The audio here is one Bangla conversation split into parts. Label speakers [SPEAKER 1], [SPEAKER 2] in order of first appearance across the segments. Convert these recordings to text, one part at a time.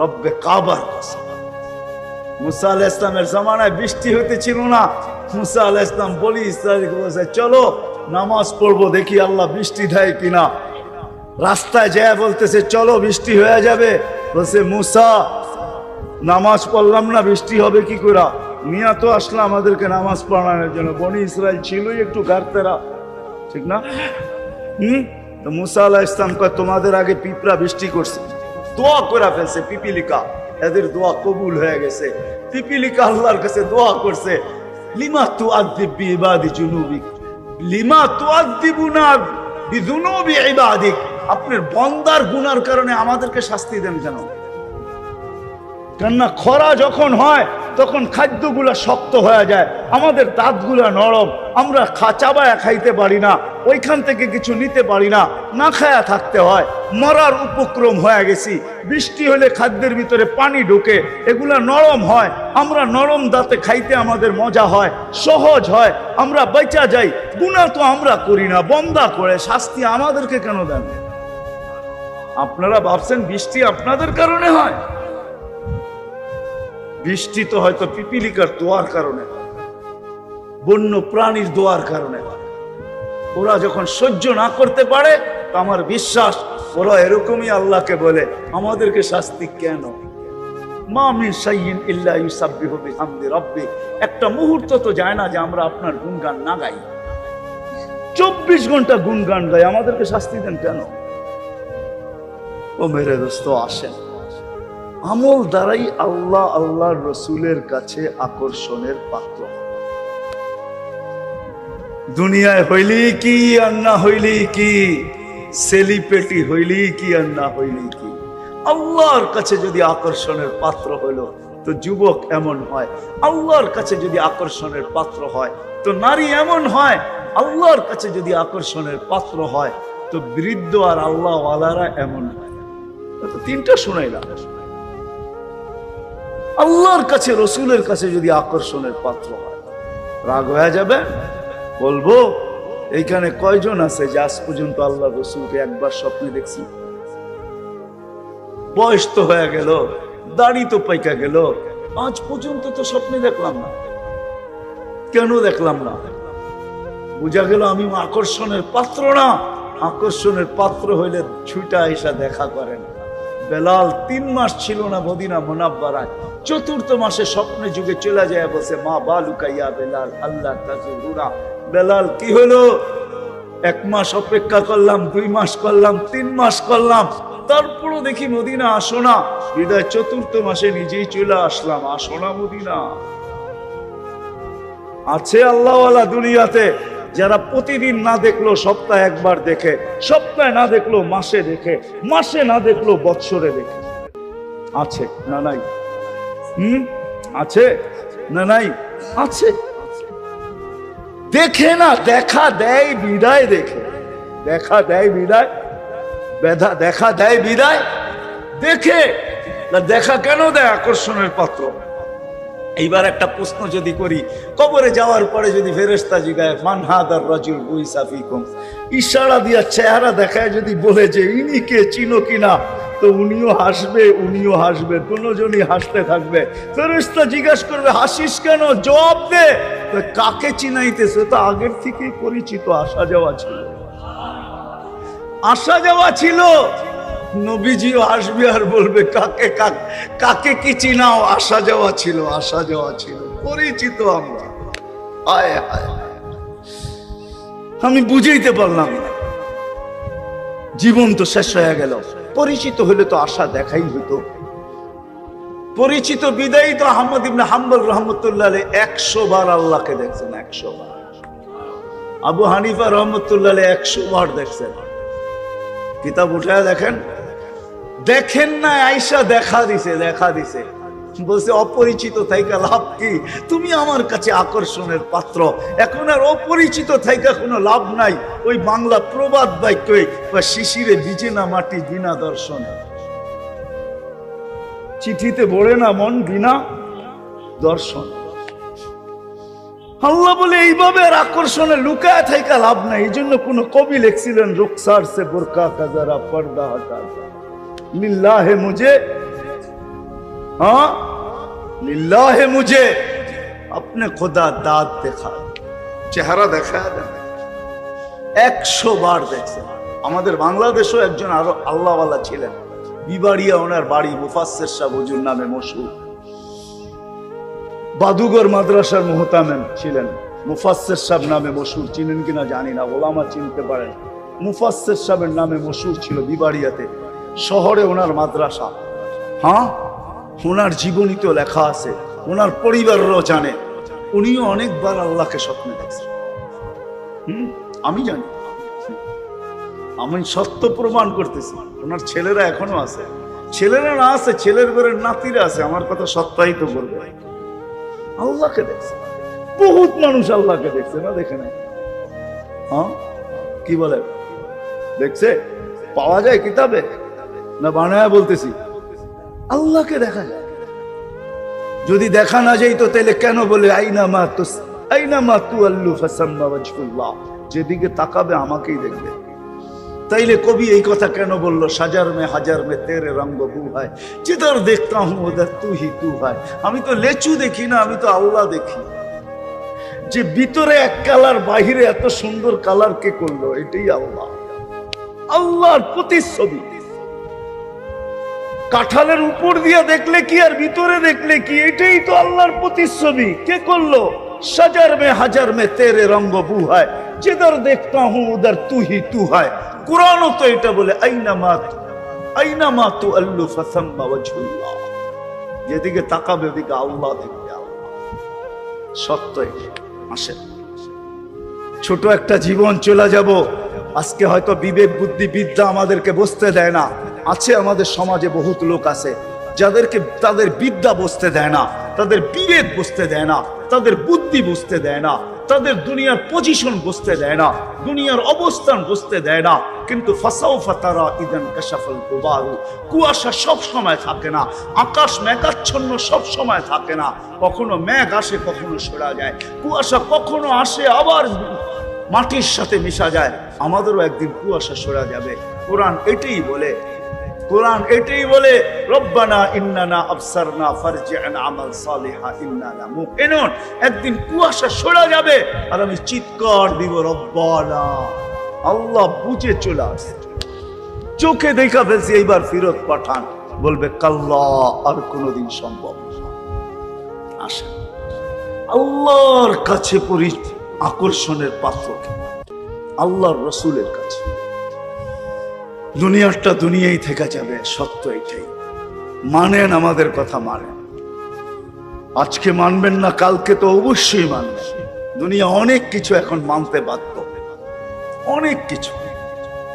[SPEAKER 1] রব্বে কাবার মুসা আলাহ ইসলামের জামানায় বৃষ্টি হতে ছিল না। মুসা আলাহ ইসলাম বলি ইসরায়েলকে চলো, নামাজ পড়ব, দেখি আল্লাহ বৃষ্টি দেয় কিনা। রাস্তায় যায় বলতেছে, চলো, বৃষ্টি হয়ে যাবে। বলছে, মুসা, নামাজ পড়লাম না, বৃষ্টি হবে কি করে? মিয়া তো আসলো আমাদেরকে নামাজ পড়ানোর জন্য। বনি ইসরায়েল ছিলই একটু গার্তেরা, ঠিক না? হুম? তো মুসা আলাহ ইসলাম কয়, তোমাদের আগে পিঁপড়া বৃষ্টি করছে। দোয়া করে ফেলছে, পিপিলিকা। এদের দোয়া কবুল হয়ে গেছে। পিপিলিকা আল্লাহর কাছে দোয়া করছে, লিমা তু আদিবি ইবাদি জুনুবি লিমা তু আদিবুনা বিজুনুবি আপনার বন্দার গুনার কারণে আমাদেরকে শাস্তি দেন কেন? কেননা খরা যখন হয় তখন খাদ্যগুলা শক্ত হয়ে যায়। আমাদের দাঁতগুলা নরম, আমরা চাবায়া খাইতে পারি না, ওইখান থেকে কিছু নিতে পারি না না খায়া থাকতে হয়। মরার উপক্রম হয়ে গেছি। বৃষ্টি হলে খাদ্যের ভিতরে পানি ঢুকে, এগুলা নরম হয়। আমরা নরম দাঁতে খাইতে আমাদের মজা হয়, সহজ হয়। আমরা বেচা যাই, গুণা তো আমরা করি না, বন্দা করে, শাস্তি আমাদেরকে কেন দেন? আপনারা ভাবছেন বৃষ্টি আপনাদের কারণে হয়? বৃষ্টি তো হয়তো পিপিলিকার দোয়ার কারণে। বন্য প্রাণীর দোয়ার কারণে। ওরা যখন সহ্য না করতে পারে আমার বিশ্বাস, ওরা এরকমই আল্লাহকে বলে, আমাদেরকে শাস্তি কেন মা মিন শাইইন ইল্লা ইউসাব্বিহু বিহামদি রাব্বি একটা মুহূর্ত তো যায় না যে আমরা আপনার গুণগান না গাই চব্বিশ ঘণ্টা গুণগান গাই, আমাদেরকে শাস্তি দেন কেন ও মেরে দোস্ত, আসেন আমল দ্বারাই আল্লাহ আল্লাহর রসুলের কাছে আকর্ষণের পাত্র। দুনিয়ায় হইলি কি আর না হইলি কি? সেলিপেটি হইলি কি আর না হইলি কি? আল্লাহর কাছে যদি আকর্ষণের পাত্র হইল, তো যুবক এমন হয়। আল্লাহর কাছে যদি আকর্ষণের পাত্র হয়, তো নারী এমন হয়। আল্লাহর কাছে যদি আকর্ষণের পাত্র হয়, তো বৃদ্ধ আর আল্লাহ ওয়ালারা এমন হয়। তিনটা শোনাইলাম। আল্লাহর কাছে, রসুলের কাছে যদি আকর্ষণের পাত্র হয়। রাগ হয়ে যাবে? বলব, এইখানে কয়জন আছে যে আজ পর্যন্ত আল্লাহ রসুলকে একবার স্বপ্নে দেখছি? বয়স তো হয়ে গেল, দাড়ি তো পাইকা গেল, আজ পর্যন্ত তো স্বপ্নে দেখলাম না। কেন দেখলাম না? বোঝা গেল আমি আকর্ষণের পাত্র না, আকর্ষণের পাত্র হইলে ছুটা এসা দেখা করেন বেলাল তিন মাস ছিল না মদিনা মোনাব্বারায়। চতুর্থ মাসে স্বপ্নে যুগে চলে যায় বসে মা বালুকাইয়া বেলাল, আল্লাহ তাজুরা বেলাল কি হলো? এক মাস অপেক্ষা করলাম, দুই মাস করলাম, তিন মাস করলাম। তারপরও দেখি মদিনা আসো না। বিদায় চতুর্থ মাসে নিজেই চলে আসলাম, আসো না মদিনা। আছে আল্লাহওয়ালা দুনিয়াতে। যারা প্রতিদিন না দেখল, সপ্তাহে একবার দেখে, সপ্তাহে না দেখল, মাসে দেখে, মাসে না দেখল, বৎসরে দেখে। আছে না নাই? হুম? আছে না নাই? আছে। দেখে না, দেখা দেয়, বিদায় দেখে। দেখা দেয়, বিদায়। বেধা দেখা দেয়, বিদায়। দেখে দেখা কেন দেয়, আকর্ষণের পাত্র? এইবার একটা প্রশ্ন যদি করি, কবরে যাওয়ার পরে যদি ফেরেস্তা জিগায় মানহাদার রাজুল বুইসাফিকুম ইশারা দিয়া চেহারা দেখায় যদি বলে যে, ইনি কে, চিনো কিনা তো উনিও হাসবে উনিও হাসবে, দুজনই হাসতে থাকবে। ফেরেস্তা জিজ্ঞাসা করবে, হাসিস কেন? জবাব দে। কাকে চিনাইতেছে? তো আগের থেকেই পরিচিত, আসা যাওয়া ছিল। আসা যাওয়া ছিল। নবীজিও আসবে আর বলবে, কাকে, কাক- কাকে কি চিনাও? আসা যাওয়া ছিল আসা যাওয়া ছিল। পরিচিত আমরা। হায় হায় আমি বুঝাইতে পারলাম না। জীবন তো শেষ হয়ে গেল। পরিচিত হলে তো আশা দেখাই হতো। পরিচিত বিদায়ী তো আহমদ ইবনে হাম্বল রহমতুল্লাহ একশো বার আল্লাহকে দেখছেন, একশো বার। আবু হানিফা রহমতুল্লাহ একশো বার দেখছেন। কিতাব উঠে দেখেন। দেখেন না আইসা দেখা দিছে দেখা দিছে। বলছে, অপরিচিত থাইকা লাভ কি? তুমি আমার কাছে আকর্ষণের পাত্র। এখন আর অপরিচিত থাইকা কোনো লাভ নাই। ওই বাংলা প্রবাদ বাক্যই বা শিশিরে ভিজে না মাটি বিনা দর্শন। চিঠিতে বড়ে না মন বিনা দর্শন। আল্লাহ বলে, এইভাবে আর আকর্ষণে লুকায় থাইকা লাভ নাই। এই জন্য কোন কবি লিখছিলেন রুকসার সে বোরকা কাজারা পর্দা হটা লিল্লাহে মুঝে हाँ लिल्लाह है मुझे अपने खुदा दाद देखा চেহারা দেখা দেন একশো বার দেখছে আমাদের বাংলাদেশও একজন আরো আল্লাহওয়ালা ছিলেন বিবাড়িয়া ওনার বাড়ি মুফাসের শাহ হুজুর নামে মশহুর বাদুগর মাদ্রাসার মোহতামেম ছিলেন মুফাসের সাহেব নামে মশহুর চিনেন কিনা জানি না ওলামা চিনতে পারেন মুফাসের সাহেবের নামে মশহুর ছিল বিবাড়িয়াতে শহরে ওনার মাদ্রাসা। হ্যাঁ? ওনার জীবনী তো লেখা আছে, ওনার পরিবাররাও জানে। উনিও অনেকবার আল্লাহকে স্বপ্নে দেখছেন। হুম? আমি জানি। আমি সত্য প্রমাণ করতেছি। ওনার ছেলেরা এখনও আছে। ছেলেরা না আছে, ছেলের ঘরের নাতিরা আছে, আমার কথা সত্যায়িত করবে আল্লাহকে দেখছে। বহুত মানুষ আল্লাহকে দেখছে, না দেখে নাই? হ্যাঁ? কি বলে? দেখছে? পাওয়া যায় কিতাবে? না বানায় বলতেছি। আল্লাহকে দেখা যদি দেখা না যাই তো তাহলে কেন বলে, আইনা মা তো আইনা মা তু আল্লু যেদিকে তাকাবে আমাকেই দেখবে। তাইলে কবি এই কথা কেন বলল? সাজার মে হাজার মে তেরে রঙ্গ বু হয়। যেদার দেখতা হুম ওদের তু হি তু হয়। আমি তো লেচু দেখি না, আমি তো আল্লাহ দেখি। যে ভিতরে এক কালার, বাহিরে এত সুন্দর কালার কে করল? এটাই আল্লাহ। আল্লাহর প্রতিচ্ছবি। কাঁঠালের উপর দিয়ে দেখলে কি আর ভিতরে দেখলে কি? এটাই তো আল্লাহর প্রতিচ্ছবি। কে করল? সাজার মে হাজার মে তেরে রঙ্গ বু হয় যেদার দেখতা হুঁ, উদার তু হি তু হয় কোরআনও তো এটা বলে, আইনা মা আইনা যেদিকে তাকাবে, ওদিকে আল্লাহ দেখবে এটা। ছোট একটা জীবন চলে যাব। আজকে হয়তো বিবেক বুদ্ধি বিদ্যা আমাদেরকে বসতে দেয় না। আছে আমাদের সমাজে বহুত লোক আছে, যাদেরকে তাদের বিদ্যা বসতে দেয় না, তাদের বিবেক বসতে দেয় না, তাদের বুদ্ধি বুঝতে দেয় না, তাদের দুনিয়ার পজিশন বুঝতে দেয় না, দুনিয়ার অবস্থান বুঝতে দেয় না। কিন্তু ফাসাও ফাতারা ইদান কাশাফল কুয়াশা সব সময় থাকে না, আকাশ মেঘাচ্ছন্ন সব সময় থাকে না, কখনো মেঘ আসে, কখনো সরা যায়, কুয়াশা কখনো আসে, আবার মাটির সাথে মিশা যায়। আমাদেরও একদিন কুয়াশা সরা যাবে। কোরআন এটাই বলে কোরআন এটাই বলে, রব্বানা ইন্নানা আফসারনা ফারজি'না আমাল সালিহা ইন্নানা মুকিনুন একদিন কুয়াশা সরা যাবে, আর আমি চিৎকার দিব, রব্বানা, আল্লাহ বুঝে চলে আসে চোখে দেখা ফেলছি, এইবার ফিরত পাঠান। বলবে, কাল্লা, আর কোনোদিন সম্ভব। আসেন। আল্লাহর কাছে পরি, আকর্ষণের পাত্র কে? আল্লাহর রসুলের কাছে। দুনিয়াটা দুনিয়াই থেকে যাবে, সত্য এটাই। মানেন আমাদের কথা, মানেন। আজকে মানবেন না, কালকে তো অবশ্যই মানবেন। দুনিয়া অনেক কিছু এখন মানতে বাধ্য। অনেক কিছু।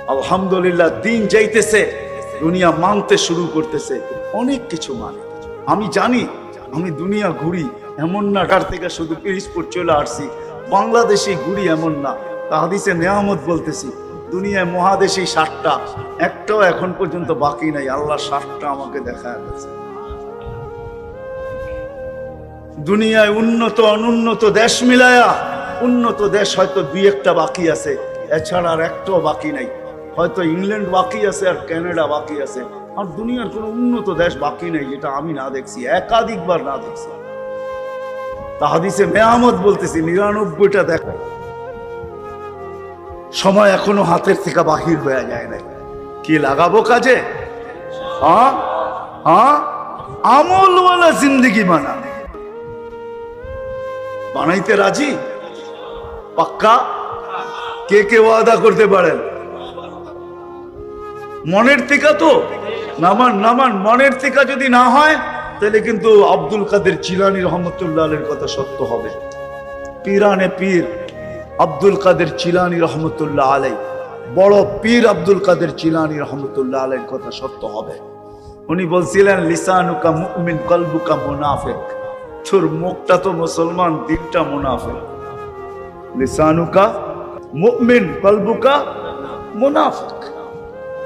[SPEAKER 1] আলহামদুলিল্লাহ, দিন যাইতেছে, দুনিয়া মানতে শুরু করতেছে, অনেক কিছু মানে। আমি জানি, আমি দুনিয়া ঘুরি, এমন না ঢাকার থেকে শুধু পিরিজপুর চলে আসছি। বাংলাদেশে ঘুরি এমন না। তাহাদিসে নেয়ামত বলতেছি দুনিয়ায় মহাদেশী ষাটটা একটাও এখন পর্যন্ত বাকি নাই। আল্লাহ ষাটটা আমাকে দেখা গেছে দুনিয়ায় উন্নত, অনুন্নত দেশ মিলায়া, উন্নত দেশ হয়তো দুই একটা বাকি আছে, এছাড়া আর একটাও বাকি নাই। হয়তো ইংল্যান্ড বাকি আছে আর কানাডা বাকি আছে। আর দুনিয়ার কোনো উন্নত দেশ বাকি নেই, যেটা আমি না দেখছি, একাধিকবার না দেখছি। তাহাদিসে মেয়ামত বলতেছি, নিরানব্বইটা দেখো সময় এখনও হাতের থেকে বাহির হয়ে যায় না কি লাগাবো কাজে? হ্যাঁ হ্যাঁ আমলওয়ালা জিন্দগি মানা বানাইতে রাজি? পাক্কা? কে কে ওয়াদা করতে পারেন? মনের থেকে তো? নামান নামান, মনের থেকে যদি না হয়, তাহলে কিন্তু আব্দুল কাদের চিলানি রহমতুল্লাহ কথা সত্য হবে। পীরানে পীর। আব্দুল কাদের চিলানি রহমতুল্লাহ আলাই। বড় পীর আব্দুল কাদের চিলানি রহমতুল্লাহ আলাইর কথা সত্য হবে। উনি বলছিলেন, লিসানুকা মুমিন কলবুকা মুনাফেক। তোর মুখটা তো মুসলমান দিকটা মুনাফেক। লিসানুকা মুমিন কলবুকা মুনাফেক।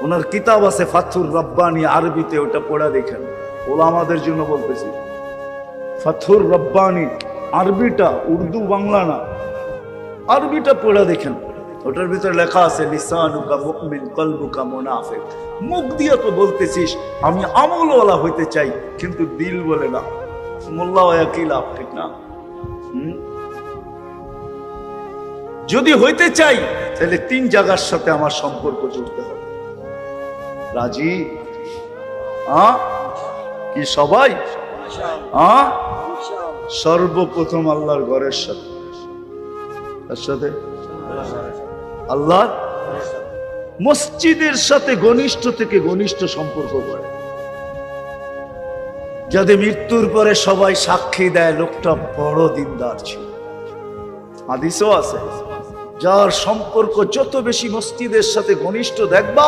[SPEAKER 1] ওনার কিতাব আছে ফাথুর রব্বানি, আরবিতে ওটা পড়া দেখেন। ওলা আমাদের জন্য বলতেছি ফাথুর রব্বানি, আরবিটা উর্দু, বাংলা না। আরবিটা পড়া দেখেন। ওটার ভিতরে লেখা আছে, লিসানুকা মুখ দিয়ে তো বলতেছিস, আমি আমলওয়ালা হইতে চাই। কিন্তু দিল বলে না। মোল্লা কি লাভ, ঠিক না? যদি হইতে চাই, তাহলে তিন জায়গার সাথে আমার সম্পর্ক জুড়তে হবে। রাজি? কি সবাই? সর্বপ্রথম আল্লাহর ঘরের সাথে। তার সাথে? আল্লাহ মসজিদের সাথে ঘনিষ্ঠ থেকে ঘনিষ্ঠ সম্পর্ক করে। যাদের মৃত্যুর পরে সবাই সাক্ষী দেয় লোকটা বড় দিনদার ছিল। হাদিসও আছে, যার সম্পর্ক যত বেশি মসজিদের সাথে ঘনিষ্ঠ দেখবা,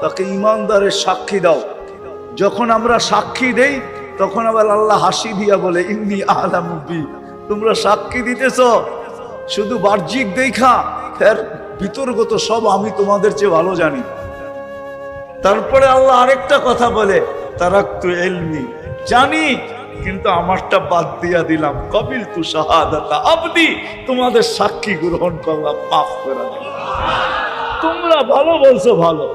[SPEAKER 1] তাকে ইমানদারের সাক্ষী দাও। যখন আমরা সাক্ষী দেই, তখন আবার আল্লাহ হাসি দিয়া বলে, ইন্নি আলামুবি। তোমরা সাক্ষী দিতেছ? শুধু বাহ্যিক দেখা, এর ভিতরগত সব আমি তোমাদের চেয়ে ভালো জানি। তারপরে আল্লাহ আরেকটা কথা বলে, তারাক্তু এলমি জানি, কিন্তু আমারটা বাদ দিয়া দিলাম। কবিল তু শাহাদাতা আবদি, তোমাদের সাক্ষী গ্রহণ করলাম, মাফ করে তোমরা ভালো বলছো, ভালো।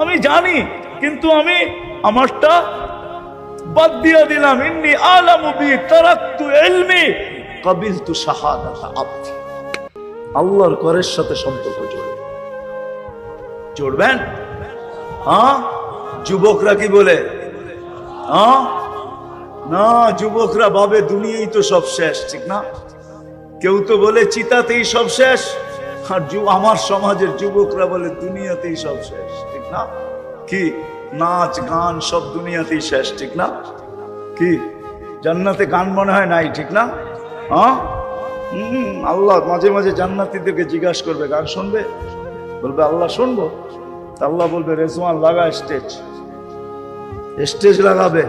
[SPEAKER 1] আমি জানি, কিন্তু আমি আমারটা বাদ দিয়া দিলাম। ইন্নি আলামু বি তারাক্তু ইলমি কবিলতু শাহাদাতা আবদি। আল্লাহর করের সাথে সম্পর্ক জড়বে জড়বেন? হ্যাঁ? যুবকরা কি বলে? হ্যাঁ? না, যুবকরা ভাবে দুনিয়াই তো সব শেষ, ঠিক না? কেউ তো বলে চিতাতেই সব শেষ, আর আমার সমাজের যুবকরা বলে দুনিয়াতেই সব শেষ, ঠিক না? কি? নাচ, গান সব দুনিয়াতেই শেষ, ঠিক না? কি? জান্নাতে গান মনে হয় নাই, ঠিক না? হ্যাঁ হুম, আল্লাহ মাঝে মাঝে জান্নাতিদেরকে জিজ্ঞাসা করবে, গান শুনবে? বলবে, আল্লাহ শুনব। আল্লাহ বলবে, রেজওয়ান লাগা স্টেজ। স্টেজ লাগাবে।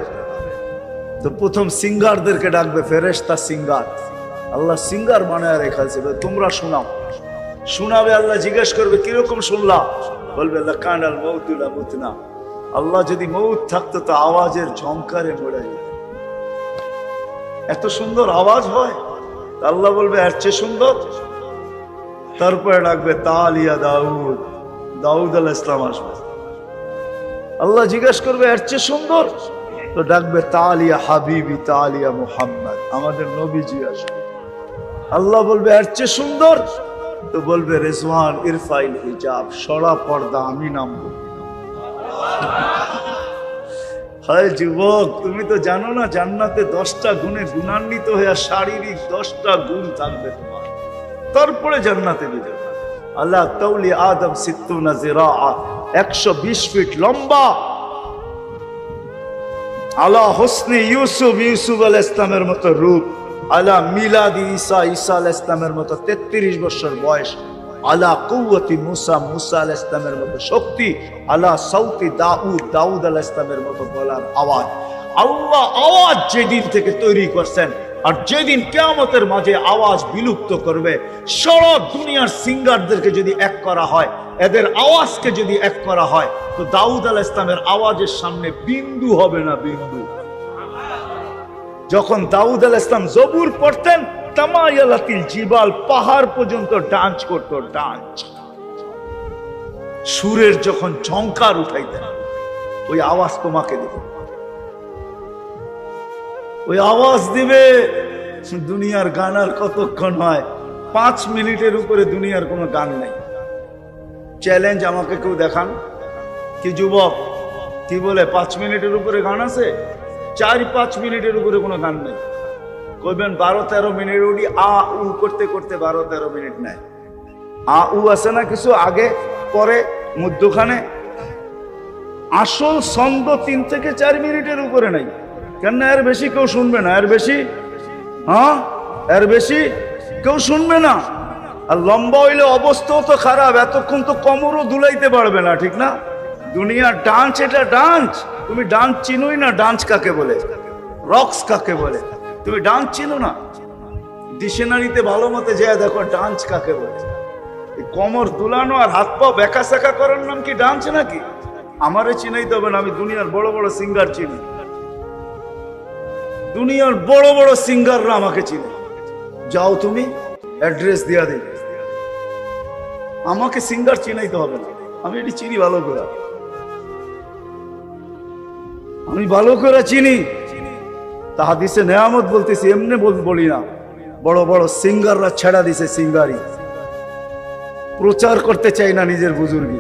[SPEAKER 1] তো প্রথম সিঙ্গারদেরকে ডাকবে, ফেরেশতা সিঙ্গার। আল্লাহ সিঙ্গার বানায় রেখেছে তোমরা শোনাও। শোনাবে, আল্লাহ জিজ্ঞেস করবে, কীরকম শুনলা? বলবে লাকান মৌতুলা মুতনা। আল্লাহ যদি মৌত থাকতো, তো আওয়াজের ঝংকারে মরে যেত। এত সুন্দর আওয়াজ হয়। আল্লাহ বলবে, এর চেয়ে সুন্দর? তারপরে ডাকবে, তালিয়া দাউদ দাউদ আল ইসলাম আসবে। আল্লাহ জিজ্ঞেস করবে, এর চেয়ে সুন্দর? তো ডাকবে, তালিয়া হাবিবি, তালিয়া মুহাম্মদ, আমাদের নবীজি আসবে। আল্লাহ বলবে, এর চেয়ে সুন্দর? তো বলবে, রেজওয়ান ইরফাইল হিজাব, সরা পর্দা আমি নামবো। হায় যুবক, তুমি তো জানো না জান্নাতে দশটা গুণে গুণান্বিত হয়ে শারীরিক দশটা গুণ থাকবে তোমার। তারপরে জান্নাতে দিবে আল্লাহ তৌলি আদম সিত্তুনা জিরা একশো বিশ ফিট লম্বা। আলা হোসনে ইউসুফ ইউসুফ আল ইসলামের মতো রূপ। আলা মিলাদি ঈসা ঈসা আল ইসলামের মতো তেত্রিশ বছর বয়স। আলা কৌয়তি মুসা মুসা আল ইসলামের মতো শক্তি, আলা সৌতি দাউদ দাউদ আল ইসলামের মতো গলার আওয়াজ। আল্লাহ আওয়াজ যেদিন থেকে তৈরি করছেন, আর যেদিন কেয়ামতের মাঝে আওয়াজ বিলুপ্ত করবে, সারা দুনিয়ার সিঙ্গারদেরকে যদি এক করা হয়, এদের আওয়াজকে যদি এক করা হয়, তো দাউদ আল ইসলামের আওয়াজের সামনে বিন্দু হবে না বিন্দু। যখন দাউদ আল ইসলাম জবুর পড়তেন তামায়ালাতিল জিবাল পাহাড় পর্যন্ত ডান্স করত, ডান্স। সুরের যখন ঝংকার উঠাইতেন, ওই আওয়াজ তোমাকে দেবে। ওই আওয়াজ দিবে, দুনিয়ার গান আর কতক্ষণ হয়? পাঁচ মিনিটের উপরে দুনিয়ার কোনো গান নেই। চ্যালেঞ্জ আমাকে কেউ দেখান। কি যুবক? কি বলে, পাঁচ মিনিটের উপরে গান আছে? চার পাঁচ মিনিটের উপরে কোনো গান নেই। কইবেন বারো তেরো মিনিট উঠি আ, উ করতে করতে বারো তেরো মিনিট নেয় আ, উ আছে না কিছু? আগে, পরে, মধ্যখানে। আসল ছন্দ তিন থেকে চার মিনিটের উপরে নাই। কেন এর বেশি কেউ শুনবে না। এর বেশি? হ্যাঁ? এর বেশি? কেউ শুনবে না। আর লম্বা হইলে অবস্থাও তো খারাপ। এতক্ষণ তো কমরও দুলাইতে পারবে না, ঠিক না? দুনিয়ার ডান্স, এটা ডান্স। তুমি ডান্স চিনোই না, ডান্স কাকে বলে? রক্স কাকে বলে? তুমি ডান্স চিনো না? ডিকশনারিতে ভালো মতে যায় দেখো ডান্স কাকে বলে। কমর দুলানো আর হাত পা বেকা সেকা করার নাম কি ডান্স নাকি? আমারে চিনাইতে হবে না, আমি দুনিয়ার বড় বড় সিঙ্গার চিনি। দুনিয়ার বড় বড় সিঙ্গাররা আমাকে চিনে। যাও তুমি, অ্যাড্রেস দিয়া দিই। আমাকে সিঙ্গার চিনাইতে হবে না। আমি এটি চিনি ভালো করে। আমি ভালো করে চিনি। তাহাদিসে নেয়ামত বলতেছি, এমনি বল না। বড় বড় সিঙ্গাররা ছেড়া দিছে সিঙ্গারি। প্রচার করতে চাই না নিজের বুজুর্গি।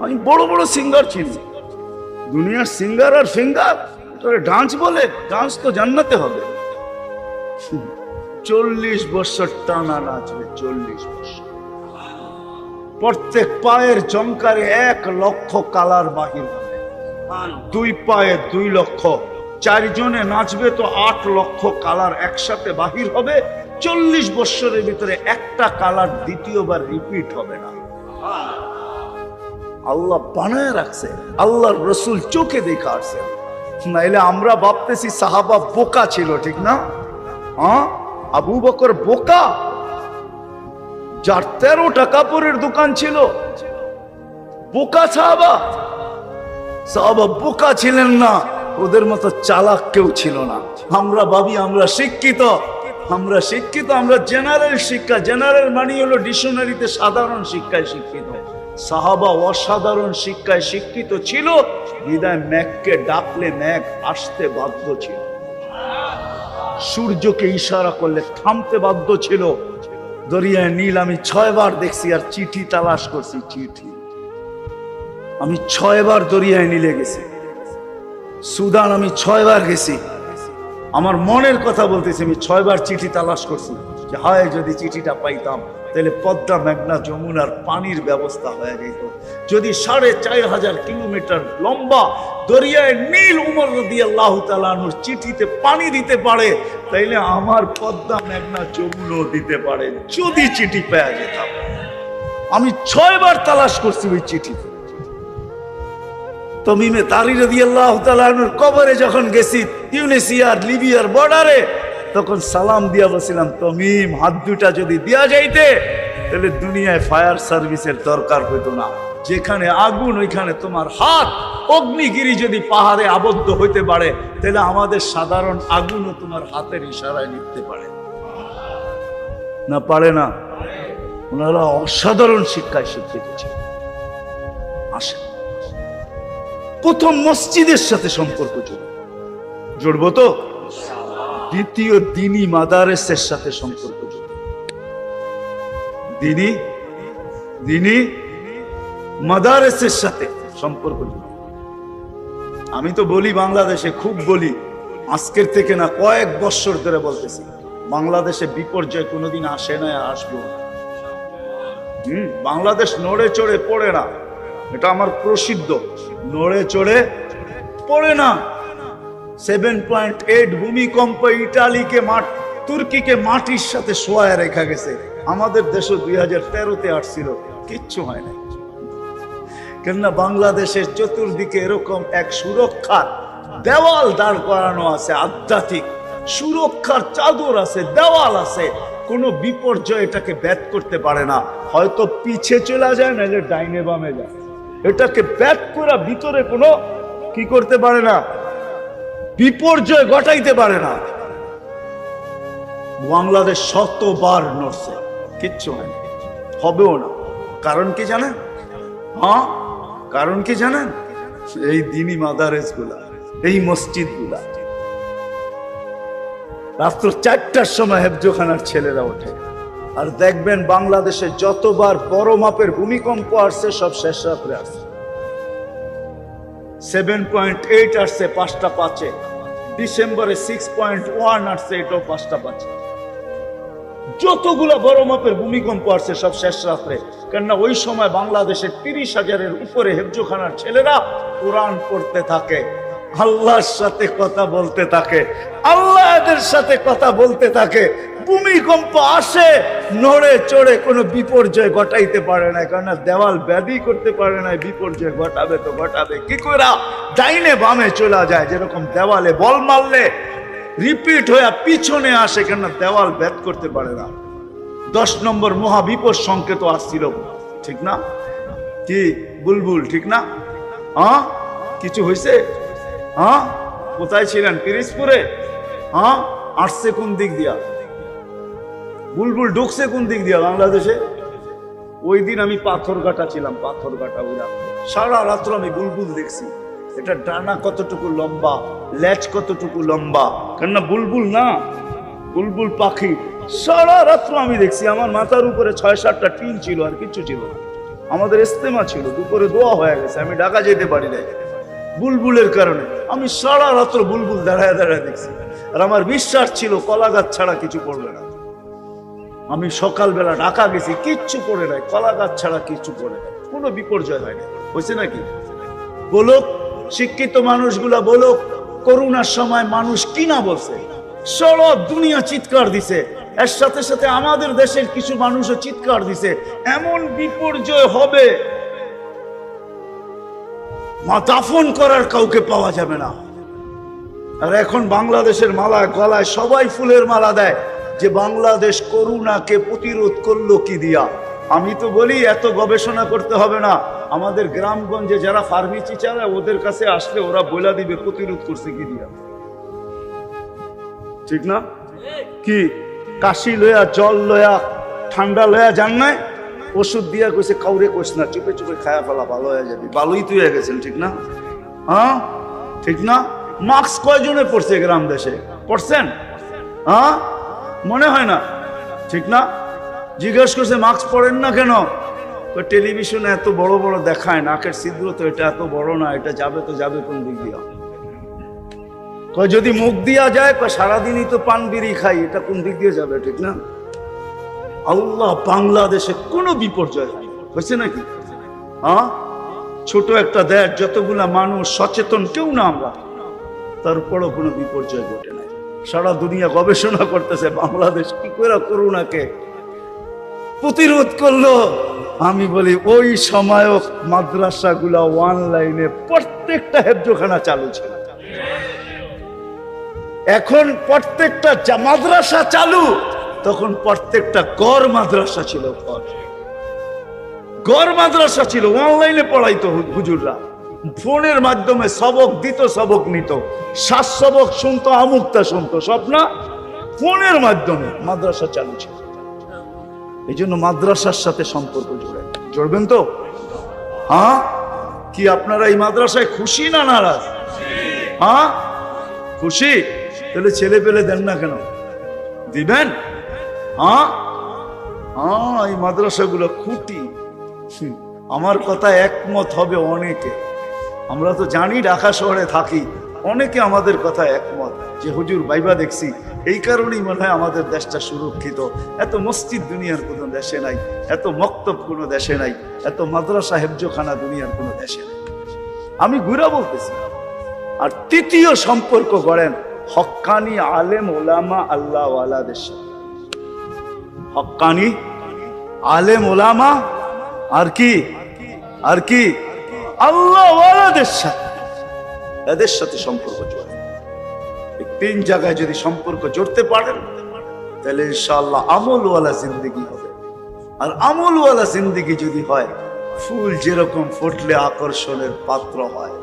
[SPEAKER 1] আমি বড় বড় সিঙ্গার চিনি। দুনিয়ার সিঙ্গার আর ফিঙ্গার তোরে ডান্স বলে, ডান্স তো জান্নাতে হবে। চল্লিশ বছর টানা নাচবে, চল্লিশ বছর। প্রত্যেক পায়ের জঙ্কারে এক লক্ষ কালার বাহির হবে। দুই পায়ে দুই লক্ষ। চারজনে নাচবে তো আট লক্ষ কালার একসাথে বাহির হবে। চল্লিশ বছরের ভিতরে একটা কালার দ্বিতীয়বার রিপিট হবে না। আল্লাহ বানায় রাখছে। আল্লাহর রসুল চোখে দেখা আসছে। নাইলে আমরা ভাবতেছি সাহাবা বোকা ছিল, ঠিক না? আবু বকর বোকা? যার তেরোটা কাপড়ের দোকান ছিল। বোকা সাহাবা? সাহাবা বোকা ছিলেন না। ওদের মতো চালাক কেউ ছিল না। আমরা ভাবি আমরা শিক্ষিত। আমরা শিক্ষিত, আমরা জেনারেল শিক্ষা। জেনারেল মানি হলো ডিকশনারিতে সাধারণ শিক্ষায় শিক্ষিত। সাহাবা অসাধারণ শিক্ষায় শিক্ষিত ছিল। বিদায় ম্যাককে ডাকলে ম্যাক আসতে বাধ্য ছিল। সূর্যকে ইশারা করলে থামতে বাধ্য ছিল। দরিয়ায় নীল, আমি ছয়বার দেখছি আর চিঠি তালাশ করছি, চিঠি। আমি ছয়বার দরিয়ায় নিলে গেছি। সুদান, আমি ছয়বার গেছি। আমার মনের কথা বলতেছি, আমি ছয়বার চিঠি তালাশ করছি যে, হায়, যদি চিঠিটা পাইতাম, তাহলে পদ্মা, মেঘনা, যমুনার পানির ব্যবস্থা হয়ে যেত। যদি সাড়ে চার হাজার কিলোমিটার লম্বা দরিয়ায় নীল উমর রদি আল্লাহ তালানুর চিঠিতে পানি দিতে পারে, তাইলে আমার পদ্মা, মেঘনা, যমুনও দিতে পারে, যদি চিঠি পেয়ে যেতাম। আমি ছয়বার তালাশ করছি ওই চিঠিতে। তমিমে তারি রদি আল্লাহ তালানুর কবরে যখন গেছি তিউনেসিয়ার লিবিয়ার বর্ডারে, তখন সালাম দিয়া বলছিলাম, তমিম, হাত দুটা যদি দেয়া যাইতে, তাহলে দুনিয়ায় ফায়ার সার্ভিসের দরকার হইতো না। যেখানে আগুন, ওইখানে তোমার হাত। অগ্নিগিরি যদি পাহাড়ে আবদ্ধ হইতে পারে, তাহলে আমাদের সাধারণ আগুনও তোমার হাতের ইশারায় নিতে পারে। না পারে না। ওনারা অসাধারণ শিক্ষায় শিক্ষিত ছিল আসেন। প্রথম মসজিদের সাথে সম্পর্ক জুড়ব জুড়ব তো? দ্বিতীয় দিনী মাদারেসের সাথে সম্পর্ক জুড়ব দিনী দিনী মাদারেসের সাথে সম্পর্ক আমি তো বলি বাংলাদেশে, খুব বলি। আজকের থেকে না কয়েক বছর ধরে বলতেছি, বাংলাদেশে বিপর্যয় কোনোদিন আসে না আর আসবেও না। হুম, বাংলাদেশ নড়ে চড়ে পড়ে না। এটা আমার প্রসিদ্ধ। নড়ে চড়ে পড়ে না। সেভেন পয়েন্ট এইট ভূমিকম্প ইটালিকে মাঠ, তুর্কিকে মাটির সাথে শোয়ায় রেখা গেছে। আমাদের দেশও দুই হাজার তেরোতে আসছিল, কিচ্ছু হয় না কেননা বাংলাদেশের চতুর্দিকে এরকম এক সুরক্ষার দেওয়াল দাঁড় করানো আছে, আধ্যাত্মিক সুরক্ষার চাদর আছে, দেওয়াল আছে। কোনো বিপর্যয় এটাকে ব্যাট করতে পারে না। হয়তো পিছে চলে যায়, নাহলে ডাইনে বামে যায়। এটাকে ব্যাট করা ভিতরে কোনো কি করতে পারে না, বিপর্যয় ঘটাইতে পারে না। বাংলাদেশ শতবার নড়ছে, কিচ্ছু হয় হবেও না। কারণ কি জানেন? হ্যাঁ? কারণ কি জানেন? এই দিনী মাদারেসগুলা এই মসজিদগুলা রাত্র চারটার সময় হেফজোখানার ছেলেরা ওঠে। আর দেখবেন বাংলাদেশে যতবার বড় মাপের ভূমিকম্প আসছে, সব শেষ রাত্রে আসছে। সেভেন পয়েন্ট এইট আসছে পাঁচটা পাঁচে। ডিসেম্বরে সিক্স পয়েন্ট ওয়ান আসছে, এটাও পাঁচটা পাঁচে। যতগুলো বড় মাপের ভূমিকম্প আসছে, সব শেষ রাত্রে। কেননা ওই সময় বাংলাদেশের তিরিশ হাজারের উপরে হেফজোখানার ছেলেরা কোরআন পড়তে থাকে। আল্লাহর সাথে কথা বলতে থাকে। আল্লাহ এদের সাথে কথা বলতে থাকে। ভূমিকম্প আসে, নড়ে চড়ে কোনো বিপর্যয় ঘটাইতে পারে না, কেননা দেওয়াল ব্যাধি করতে পারে না, বিপর্যয় ঘটাবে তো ঘটাবে। কি করে ডাইনে বামে চলে যায়, যেরকম দেওয়ালে বল মারলে রিপিট হয়ে পিছনে আসে কেন দেওয়াল ব্যাত করতে পারে না। দশ নম্বর মহাবিপদ সংকেত আসছিল। ঠিক না? কি বুলবুল, ঠিক না? হ্যাঁ কিছু হয়েছে হ্যাঁ কোথায় ছিলেন? পিরিজপুরে? হ্যাঁ আসছে কোন দিক দিয়া? বুলবুল ঢুকছে কোন দিক দিয়ে বাংলাদেশে? ওই দিন আমি পাথর কাটা ছিলাম পাথর কাটা রাত্রে। সারা রাত্র আমি বুলবুল দেখছি। এটা ডানা কতটুকু লম্বা, ল্যাচ কতটুকু লম্বা? কেননা বুলবুল না, বুলবুল পাখি। সারা রাত্র আমি দেখছি, আমার মাথার উপরে ছয় সাতটা টিন ছিল আর কিছু ছিল না। আমাদের ইস্তেমা ছিল, দুপুরে দোয়া হয়ে গেছে, আমি ঢাকা যেতে পারি নাই। বুলবুলের কারণে আমি সারা রাত্র বুলবুল দাঁড়ায় দাঁড়ায় দেখছি। আর আমার বিশ্বাস ছিল কলা গাছ ছাড়া কিছু পড়বে না। আমি সকালবেলা ঢাকা গেছি, কিচ্ছু পড়ে নাই কলা গাছ ছাড়া কিচ্ছু পড়ে নাই, কোনো বিপর্যয় হয়নি। হয়েছে নাকি? বলুক, শিক্ষিত মানুষগুলা বলুক করোনার সময় মানুষ কি না বলছে? সব দুনিয়া চিৎকার দিছে, এর সাথে সাথে আমাদের দেশের কিছু মানুষও চিৎকার দিছে, এমন বিপর্যয় হবে। মা, দাফন করার কাউকে পাওয়া যাবে না। আর এখন বাংলাদেশের মালা গলায় সবাই ফুলের মালা দেয়। যে বাংলাদেশ করুণাকে প্রতিরোধ করল কি দিয়া? আমি তো বলি, এত গবেষণা করতে হবে না। আমাদের গ্রামগঞ্জে যারা ফার্মেসি চালায়, ওদের কাছে আসলে ওরা বলে দিবে, প্রতিরোধ করছে কি দিয়া? ঠিক না? কি? কাশি লয়া জল লয়া ঠান্ডা লয়া যান নাই? ওষুধ দিয়া কইছে, কাউরে কইস না, চুপে চুপে খায়া ফেলা, ভালো হয়ে যাবি। ভালোই তুই গেছেন, ঠিক না? হ্যাঁ? ঠিক না? মাস্ক কয়জনে পড়ছে গ্রাম দেশে? পড়ছেন হ্যাঁ? মনে হয় না। ঠিক না? জিজ্ঞেস করছে মাস্ক পরেন না কেন? টেলিভিশনে এত বড় বড় দেখায়, নাকের ছিদ্র তো এটা এত বড় না, এটা যাবে তো যাবে কোন দিক দিয়া? যদি মুখ দিয়া যায়, কয়, সারাদিনই তো পান বিড়ি খাই, এটা কোন দিক দিয়ে যাবে? ঠিক না? আল্লাহ বাংলাদেশে কোনো বিপর্যয়। হয়েছে নাকি? হ্যাঁ? ছোট একটা দেশ, যতগুলা মানুষ সচেতন, কেউ না আমরা, তারপরও কোনো বিপর্যয় ঘটে নাই সারা দুনিয়া গবেষণা করতেছে, বাংলাদেশ কি করে করুণাকে প্রতিরোধ করল? আমি বলি, ওই সময়ও মাদ্রাসাগুলা অনলাইনে প্রত্যেকটা হেফজোখানা চালু ছিল। এখন প্রত্যেকটা মাদ্রাসা চালু, তখন প্রত্যেকটা গড় মাদ্রাসা ছিল। গড় মাদ্রাসা ছিল অনলাইনে পড়াইতো হুজুররা। ফোনের মাধ্যমে সবক দিত, সবক নিত। শ্বাস সবক শুনতো আমুক্তা শুনতো, সব না? ফোনের মাধ্যমে মাদ্রাসা চালু ছিল। এই জন্য মাদ্রাসার সাথে সম্পর্ক জুড়ে জড়বেন তো? হ্যাঁ? কি আপনারা এই মাদ্রাসায় খুশি না নারাজ? হ্যাঁ? খুশি? তাহলে ছেলে পেলে দেন না কেন? দিবেন? হ্যাঁ? হ্যাঁ এই মাদ্রাসাগুলো খুঁটি। আমার কথা একমত হবে অনেকে। আমরা তো জানি ঢাকা শহরে থাকি। অনেকে আমাদের কথা একমত যে, হুজুর, বাইবা দেখছি। এই কারণেই মনে হয় আমাদের দেশটা সুরক্ষিত। এত মসজিদ দুনিয়ার কোনো দেশে নাই, এত মক্তব কোনো দেশে নাই, এত মাদ্রাসা হেফজোখানা দুনিয়ার কোনো দেশে নাই। আমি ঘুরা বলতেছি, আর তৃতীয় সম্পর্ক গড়েন হক্কানি আলেম ওলামা আল্লাহ সাথে। হক্কানি আলেম ওলামা, আর কি? আর কি? আল্লাহ ওয়ালাদের সাথে। এদের সাথে সম্পর্ক জোড়ে তিন জায়গায় যদি সম্পর্ক জড়তে পারেন, তাহলে ইনশাআল্লাহ আমলওয়ালা জিন্দগি হবে। আর আমলওয়ালা জিন্দগি যদি হয়, ফুল যেরকম ফুটলে আকর্ষণের পাত্র হয়।